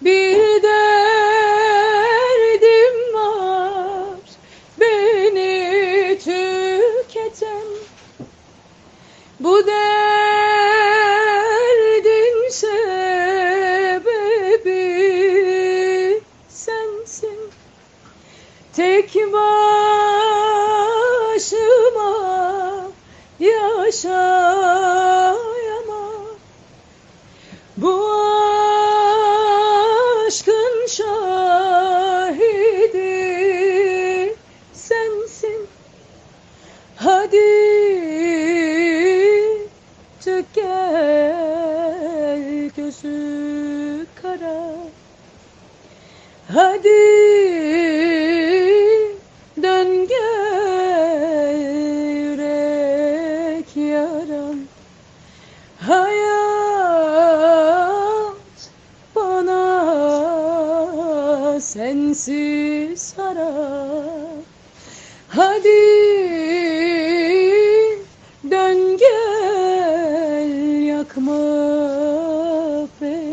Bir derdim var beni tüketen. Bu derdin sebebi sensin. Tek başıma yaşayamam gözü kara. Hadi dön gel yürek yaram. Hayat bana sensiz harap Hadi dön gel yakma open.